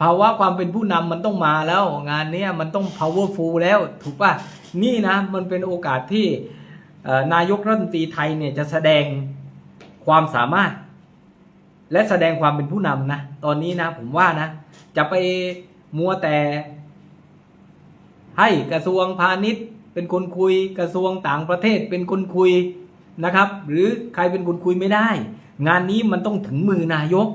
ภาวะความเป็นผู้นำมันต้องมาแล้ว งานนี้มันต้อง powerful แล้ว ถูกป่ะ นี่นะ มันเป็นโอกาสที่นายกรัฐมนตรีไทยเนี่ยจะแสดงความสามารถ และแสดงความเป็นผู้นำนะ ตอนนี้นะผมว่านะ จะไปมัวแต่ ให้กระทรวงพาณิชย์ เป็นคนคุยกระทรวงต่างประเทศเป็นคนคุยนะครับ หรือใครเป็นคนคุยไม่ได้ งานนี้มันต้องถึงมือนายก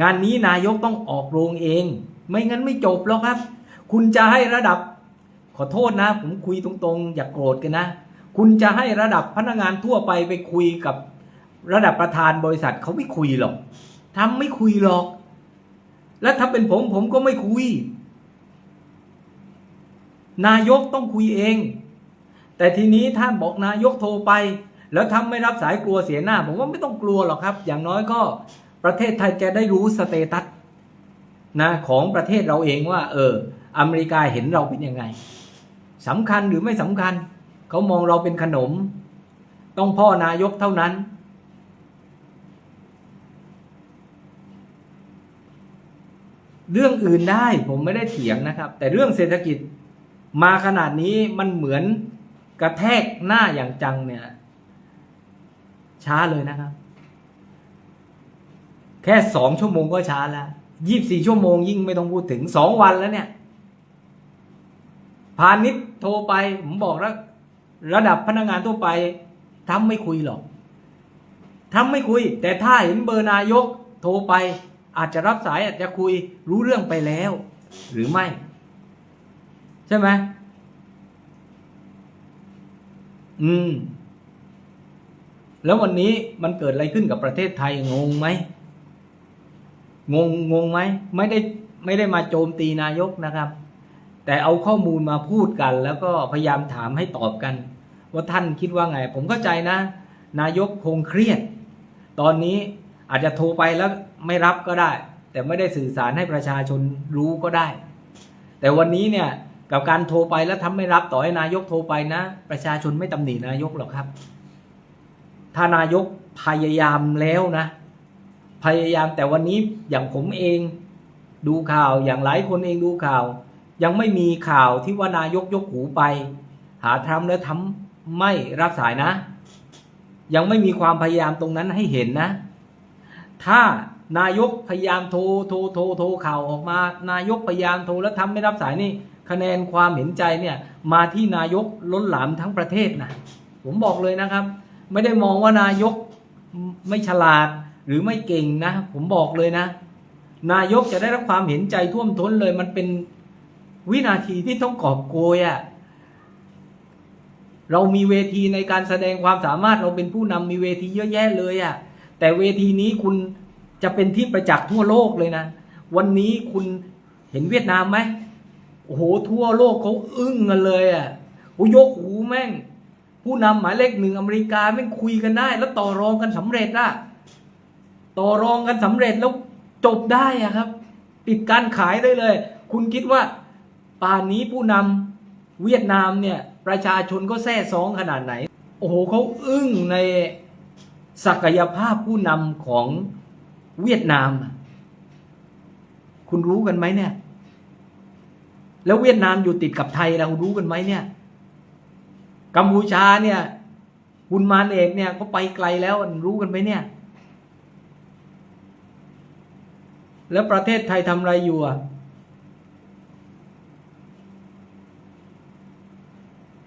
งานนี้นายกต้องออกโรงเอง ไม่งั้นไม่จบแล้วครับ คุณจะให้ระดับ ขอโทษนะ ผมคุยตรงๆ อย่ากโกรธกันนะ คุณจะให้ระดับพนักงานทั่วไปไปคุยกับระดับประธานบริษัทเขาไม่คุยหรอกทำไม่คุยหรอก และถ้าเป็นผมผมก็ไม่คุย นายกต้องคุยเอง แต่ทีนี้ท่านบอกนายกโทรไป แล้วทำไม่รับสายกลัวเสียหน้า ผมว่าไม่ต้องกลัวหรอกครับ อย่างน้อยก็ ประเทศไทยจะได้รู้สเตตัสนะของประเทศเราเองว่า เออ อเมริกาเห็นเราเป็นยังไงสำคัญหรือไม่สำคัญ เขามองเราเป็นขนม ต้องพ่อนายกเท่านั้น เรื่องอื่นได้ผมไม่ได้เถียงนะครับ แต่เรื่องเศรษฐกิจมาขนาดนี้มันเหมือนกระแทกหน้าอย่างจังเนี่ย ช้าเลยนะครับ แค่สองชั่วโมงก็ช้าแล้วยี่บสี่ชั่วโมงยิ่งไม่ต้องพูดถึงสองวันแล้วเนี่ย พาณิชย์โทรไป ผมบอกแล้ว ระดับพนักงานทั่วไปทำไม่คุยหรอกทำไม่คุย แต่ถ้าเห็นเบอร์นายกโทรไป อาจจะรับสายอาจจะคุยรู้เรื่องไปแล้ว หรือไม่ ใช่ไหมอืม แล้ววันนี้มันเกิดอะไรขึ้นกับประเทศไทยงงไหม งงงงไหมไม่ได้ไม่ได้มาโจมตีนายกนะครับ แต่เอาข้อมูลมาพูดกัน แล้วก็พยายามถามให้ตอบกัน ว่าท่านคิดว่าไง ผมเข้าใจนะ นายกคงเครียด ตอนนี้อาจจะโทรไปแล้วไม่รับก็ได้ แต่ไม่ได้สื่อสารให้ประชาชนรู้ก็ได้ แต่วันนี้เนี่ยกับการโทรไปแล้วทำไม่รับต่อให้นายกโทรไปนะ ประชาชนไม่ตำหนินายกหรอกครับ ถ้านายกพยายามแล้วนะ พยายามแต่วันนี้อย่างผมเองดูข่าวอย่างหลายคนเองดูข่าว ยังไม่มีข่าวที่ว่านายกยกหูไป หาทำแล้วทำไม่รับสายนะ ยังไม่มีความพยายามตรงนั้นให้เห็นนะ ถ้านายกพยายามโทรโทรโทรโทรข่าวออกมา นายกพยายามโทรแล้วทำไม่รับสายนี่ คะแนนความเห็นใจเนี่ยมาที่นายกล้นหลามทั้งประเทศนะผมบอกเลยนะครับ ไม่ได้มองว่านายกไม่ฉลาด หรือไม่เก่งนะ ผมบอกเลยนะ นายกจะได้รับความเห็นใจท่วมท้นเลย มันเป็นวินาทีที่ต้องกอบโกยอะ่ะเรามีเวทีในการแสดงความสามารถเราเป็นผู้นำมีเวทีเยอะแยะเลยอะ่ะแต่เวทีนี้คุณจะเป็นที่ประจักษ์ทั่วโลกเลยนะ วันนี้คุณเห็นเวียดนามไหมโอ้โหทั่วโลกเขาอึ้งกันเลยอะ่ะโอ้ยกหูแม่ง ผู้นำหมายเลขหนึ่งอเมริกาแม่งคุยกันได้ แล้วต่อรองกันสำเร็จอะ ต่อรองกันสำเร็จแล้วจบได้อะครับ ปิดการขายได้เลย คุณคิดว่าป่านนี้ผู้นำเวียดนามเนี่ยประชาชนก็แซ่ซ้องขนาดไหน โอ้โหเขาอึ้งในศักยภาพผู้นำของเวียดนาม คุณรู้กันไหมเนี่ย แล้วเวียดนามอยู่ติดกับไทยเรารู้กันไหมเนี่ย กัมพูชาเนี่ยคุณมานเอกเนี่ยก็ไปไกลแล้วรู้กันไหมเนี่ย แล้วประเทศไทยทำอะไรอยู่อะ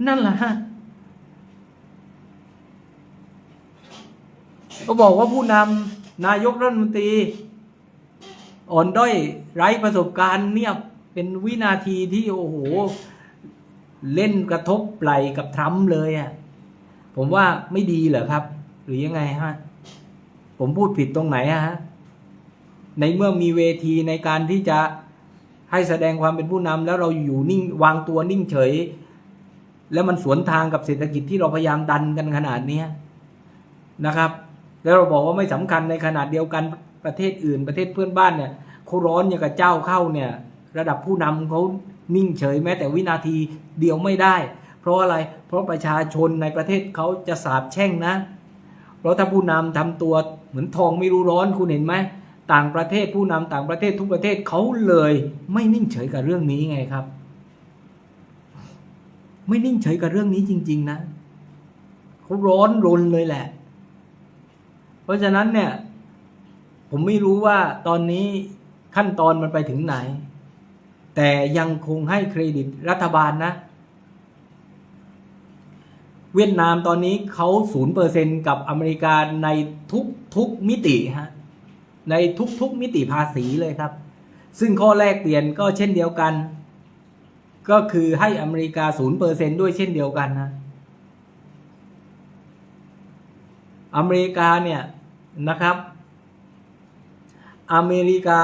นั่นแหละฮะก็บอกว่าผู้นำนายกรัฐมนตรี อ่อนด้อยไร้ประสบการณ์เนี่ยเป็นวินาทีที่โอ้โห เล่นกระทบไหลกับทรัมป์เลยอะ่ะ ผมว่าไม่ดีเหรอครับ หรือยังไงฮะ ผมพูดผิดตรงไหนอะฮะ ในเมื่อมีเวทีในการที่จะให้แสดงความเป็นผู้นำแล้วเราอยู่นิ่งวางตัวนิ่งเฉย แล้วมันสวนทางกับเศรษฐกิจที่เราพยายามดันกันขนาดเนี้นะครับ แล้วเราบอกว่าไม่สำคัญในขนาดเดียวกันประเทศอื่น ประเทศเพื่อนบ้านเนี่ยเขาร้อนอย่างกับเจ้าเข้าเนี่ย ระดับผู้นำเขานิ่งเฉยแม้แต่วินาทีเดียวไม่ได้ เพราะอะไรเพราะประชาชนในประเทศเขาจะสาบแช่งนะ เพราะถ้าผู้นำทำตัวเหมือนทองไม่รู้ร้อนคุณเห็นไหม ต่างประเทศผู้นำต่างประเทศทุกประเทศเขาเลยไม่นิ่งเฉยกับเรื่องนี้ไงครับ ไม่นิ่งเฉยกับเรื่องนี้จริง ๆ นะเขาร้อนรนเลยแหละ เพราะฉะนั้นเนี่ย ผมไม่รู้ว่าตอนนี้ขั้นตอนมันไปถึงไหน แต่ยังคงให้เครดิตรัฐบาลนะ เวียดนามตอนนี้เขาศูนย์เปอร์เซนกับอเมริกาในทุกทุกมิติฮะ ในทุกทุกมิติภาษีเลยครับ ซึ่งข้อแรกเปลี่ยนก็เช่นเดียวกัน ก็คือให้อเมริกาศูนเปอร์เซนด้วยเช่นเดียวกันนะ อเมริกาเนี่ยนะครับ อเมริกา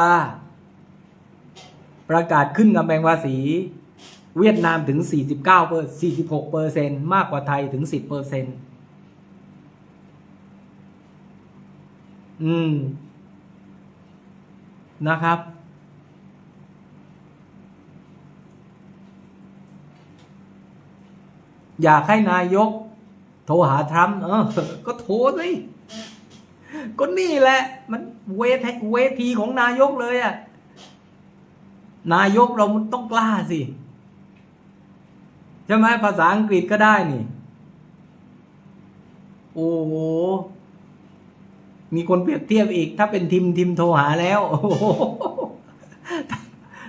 ประกาศขึ้นกำแพงภาษี เวียดนามถึง 49เปอร์46เปอร์เซนมากกว่าไทยถึง 10เปอร์เซนอืม นะครับ อยากให้นายก โทรหาทรัมป์เออ ก็โทรสิก็นี่แหละ มันเวทเวทีของนายกเลยอะ่ะ นายกเราต้องกล้าสิ ใช่ไหมภาษาอังกฤษก็ได้นี่ โอ้โห มีคนเปรียบเทียบอีก ถ้าเป็นทีมทีมโทรหาแล้วโอ้โห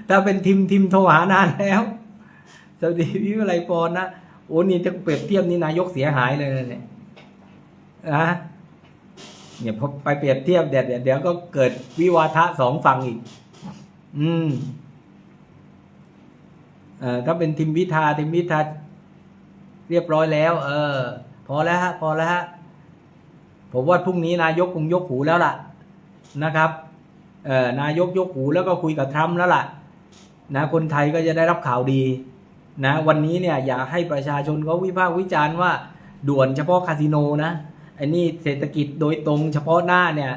ถ้าเป็นทีมทีมโทรหานานแล้วสวัสดีพี่วิไลพรนะโอ้นี่จะเปรียบเทียบนี่นายกเสียหายเลยนะเนี่ยนะเนี่ยพอไปเปรียบเทียบเดี๋ยวเดี๋ยวเดี๋ยวก็เกิดวิวาทะสองฝั่งอีก อืมเอ่อถ้าเป็นทีมวิทาทีมวิทาเรียบร้อยแล้ว เออ พอแล้วฮะ พอแล้วฮะ ผมว่าพรุ่งนี้นายกคงยกหูแล้วล่ะนะครับเอ่อนายกยกหูแล้วก็คุยกับทรัมป์แล้วล่ะนะคนไทยก็จะได้รับข่าวดีนะวันนี้เนี่ยอยากให้ประชาชนเขาวิพากษ์วิจารณ์ว่าด่วนเฉพาะคาสิโนนะไอ้นี่เศรษฐกิจโดยตรงเฉพาะหน้าเนี่ย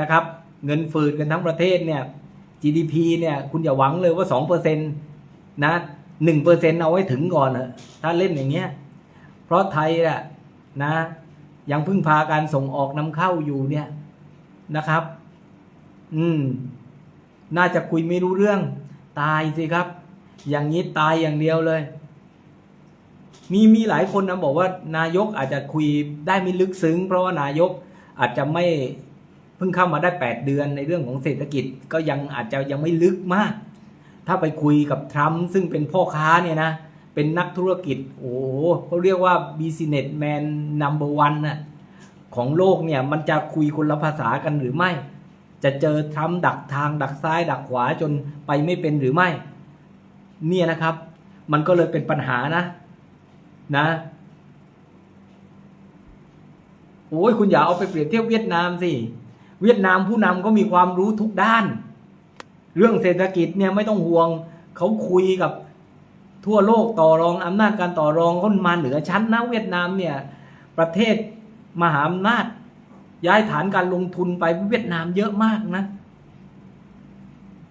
นะครับเงินฝืดกันทั้งประเทศเนี่ย GDP เนี่ยคุณอย่าหวังเลยว่าสองเปอร์เซ็นตนะหนึ่งเปอร์เซ็นเอาไว้ถึงก่อนเถอะถ้าเล่นอย่างเงี้ยเพราะไทยอะนะ ยังพึ่งพาการส่งออกนำเข้าอยู่เนี่ยนะครับ อืม น่าจะคุยไม่รู้เรื่อง ตายสิครับ อย่างนี้ตายอย่างเดียวเลย มีมีหลายคนนะบอกว่า นายกอาจจะคุยได้ไม่ลึกซึ้ง เพราะว่านายกอาจจะไม่เพิ่งเข้ามาได้ 8 เดือนในเรื่องของเศรษฐกิจ ก็ยังอาจจะยังไม่ลึกมาก ถ้าไปคุยกับทรัมป์ซึ่งเป็นพ่อค้าเนี่ยนะ เป็นนักธุรกิจ โอ้โหเขาเรียกว่า businessman number one น่ะของโลกเนี่ย มันจะคุยคนละภาษากันหรือไม่ จะเจอทรัมป์ดักทางดักซ้าย ดักขวาจนไปไม่เป็นหรือไม่ เนี่ยนะครับ มันก็เลยเป็นปัญหานะนะโอ้ยคุณอย่าเอาไปเปรียบเทียบเวียดนามสิ เวียดนามผู้นำก็มีความรู้ทุกด้าน เรื่องเศรษฐกิจเนี่ยไม่ต้องห่วง เขาคุยกับ ทั่วโลกต่อรองอำนาจการต่อรองก็มาเหนือชั้นนะเวียดนามเนี่ยประเทศมหาอำนาจย้ายฐานการลงทุนไปเวียดนามเยอะมากนะ